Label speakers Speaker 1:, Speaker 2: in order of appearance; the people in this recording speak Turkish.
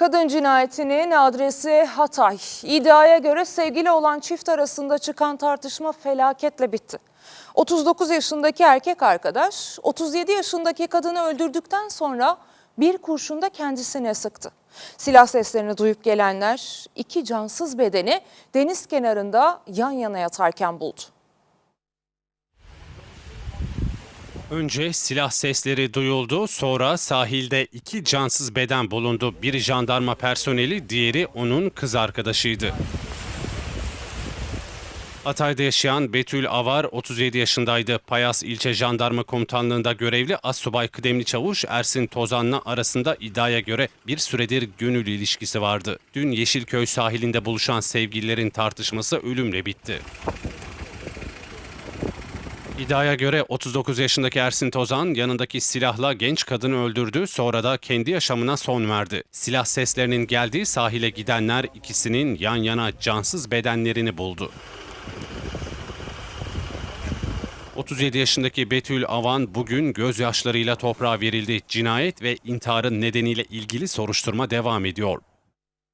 Speaker 1: Kadın cinayetinin adresi Hatay. İddiaya göre sevgili olan çift arasında çıkan tartışma felaketle bitti. 39 yaşındaki erkek arkadaş 37 yaşındaki kadını öldürdükten sonra bir kurşunda kendisine sıktı. Silah seslerini duyup gelenler iki cansız bedeni deniz kenarında yan yana yatarken buldu.
Speaker 2: Önce silah sesleri duyuldu, sonra sahilde iki cansız beden bulundu. Biri jandarma personeli, diğeri onun kız arkadaşıydı. Hatay'da yaşayan Betül Avar 37 yaşındaydı. Payas İlçe Jandarma Komutanlığı'nda görevli Assubay Kıdemli Çavuş Ersin Tozan'la arasında iddiaya göre bir süredir gönül ilişkisi vardı. Dün Yeşilköy sahilinde buluşan sevgililerin tartışması ölümle bitti. İddiaya göre 39 yaşındaki Ersin Tozan yanındaki silahla genç kadını öldürdü sonra da kendi yaşamına son verdi. Silah seslerinin geldiği sahile gidenler ikisinin yan yana cansız bedenlerini buldu. 37 yaşındaki Betül Avan bugün gözyaşlarıyla toprağa verildi. Cinayet ve intiharın nedeniyle ilgili soruşturma devam ediyor.